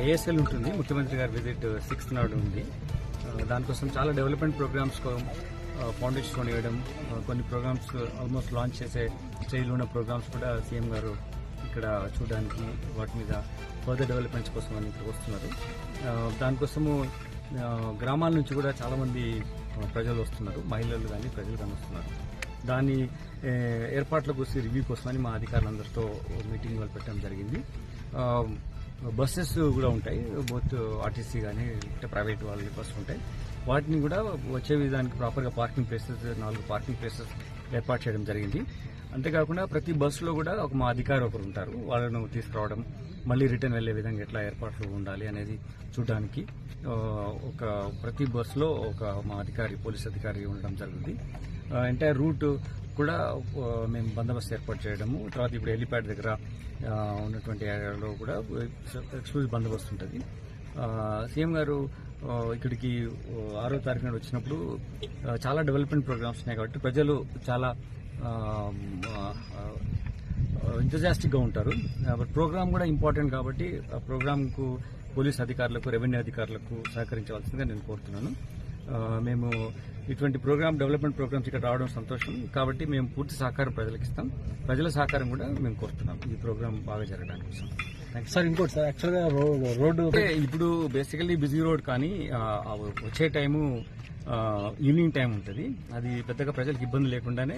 ASL ఉంటుంది. ముఖ్యమంత్రి గారి విజిట్ సిక్స్త్ uh, నాడు ఉంది. Uh, దానికోసం చాలా డెవలప్మెంట్ ప్రోగ్రామ్స్ ఫౌండేషన్ కొని వేయడం కొన్ని ప్రోగ్రామ్స్ ఆల్మోస్ట్ లాంచ్ చేసే స్టైల్లో ఉన్న ప్రోగ్రామ్స్ కూడా సీఎం గారు ఇక్కడ చూడడానికి వాటి మీద ఫర్దర్ డెవలప్మెంట్స్ కోసం అని ఇక్కడ వస్తున్నారు. Uh, దానికోసము గ్రామాల నుంచి కూడా చాలామంది ప్రజలు వస్తున్నారు. మహిళలు కానీ ప్రజలు కానీ వస్తున్నారు. దాని ఏర్పాట్ల కోసం రివ్యూ కోసమని మా అధికారులందరితో మీటింగ్ వాళ్ళు పెట్టడం జరిగింది. బస్సెస్ కూడా ఉంటాయి. బోత్ ఆర్టీసీ కానీ ప్రైవేట్ వాళ్ళ బస్సులు ఉంటాయి. వాటిని కూడా వచ్చే విధానికి ప్రాపర్గా పార్కింగ్ ప్లేసెస్ నాలుగు పార్కింగ్ ప్లేసెస్ ఏర్పాటు చేయడం జరిగింది. అంతేకాకుండా ప్రతి బస్సులో కూడా ఒక మా అధికారి ఒకరు ఉంటారు. వాళ్ళను తీసుకురావడం మళ్ళీ రిటర్న్ వెళ్ళే విధంగా ఎట్లా ఏర్పాట్లు ఉండాలి అనేది చూడడానికి ఒక ప్రతి బస్సులో ఒక మా అధికారి పోలీస్ అధికారి ఉండడం జరుగుతుంది. ఎంటైర్ రూట్ కూడా మేము బందోబస్తు ఏర్పాటు చేయడము తర్వాత ఇప్పుడు హెలిప్యాడ్ దగ్గర ఉన్నటువంటి ఏరియాలో కూడా ఎక్స్క్లూజివ్ బందోబస్తు ఉంటుంది. సీఎం గారు ఇక్కడికి ఆరో తారీఖు నాడు వచ్చినప్పుడు చాలా డెవలప్మెంట్ ప్రోగ్రామ్స్ ఉన్నాయి కాబట్టి ప్రజలు చాలా ఇంటర్జాస్టిక్గా ఉంటారు. ప్రోగ్రామ్ కూడా ఇంపార్టెంట్ కాబట్టి ఆ ప్రోగ్రామ్కు పోలీస్ అధికారులకు రెవెన్యూ అధికారులకు సహకరించవలసిందిగా నేను కోరుతున్నాను. మేము ఇటువంటి ప్రోగ్రామ్ డెవలప్మెంట్ ప్రోగ్రామ్స్ ఇక్కడ రావడం సంతోషం. కాబట్టి మేము పూర్తి సహకారం ప్రజలకు ఇస్తాం. ప్రజల సహకారం కూడా మేము కోరుతున్నాం ఈ ప్రోగ్రామ్ బాగా జరగడానికి కోసం. సార్ ఇంకోటి సార్ యాక్చువల్గా రోడ్ రోడ్డు అంటే ఇప్పుడు బేసికల్లీ బిజీ రోడ్ కానీ వచ్చే టైము ఈవినింగ్ టైం ఉంటుంది. అది పెద్దగా ప్రజలకు ఇబ్బంది లేకుండానే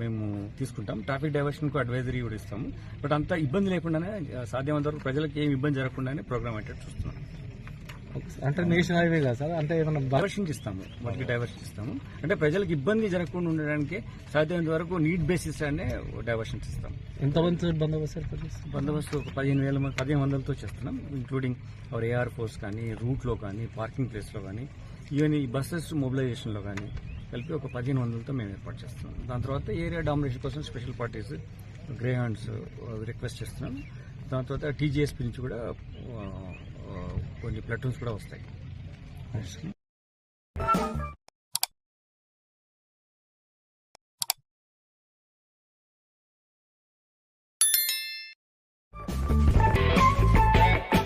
మేము తీసుకుంటాం. ట్రాఫిక్ డైవర్షన్కు అడ్వైజరీ కూడా ఇస్తాము. బట్ అంత ఇబ్బంది లేకుండానే ఆ, సాధ్యమైనంత వరకు ప్రజలకు ఏమి ఇబ్బంది జరగకుండానే ప్రోగ్రామ్ అయితే చూస్తున్నాం. అంటే నేషనల్ హైవే కదా సార్ అంటే ఏమన్నా బ- డైవర్షన్ ఇస్తాము వాటికి డైవర్షన్ ఇస్తాము అంటే ప్రజలకు ఇబ్బంది జరగకుండా ఉండడానికి సాధ్యమైనంత వరకు నీట్ బేసిస్ అనే డైవర్షన్స్ ఇస్తాం ఎంతమంది బందోబస్తు బందోబస్తు ఒక పదిహేను వేల పదిహేను వందలతో చేస్తున్నాం ఇంక్లూడింగ్ అవర్ ఏఆర్ ఫోర్స్ కానీ రూట్లో కానీ పార్కింగ్ ప్లేస్లో కానీ ఈవెన్ ఈ బస్సెస్ మొబిలైజేషన్లో కానీ కలిపి ఒక పదిహేను వందలతో మేము ఏర్పాటు చేస్తున్నాం. దాని తర్వాత ఏరియా డామినేషన్ కోసం special parties Greyhounds request చేస్తున్నాం. దాని తర్వాత టీజీఎస్పీ నుంచి కూడా ఆ, కొన్ని ప్లటూన్స్ కూడా వస్తాయి.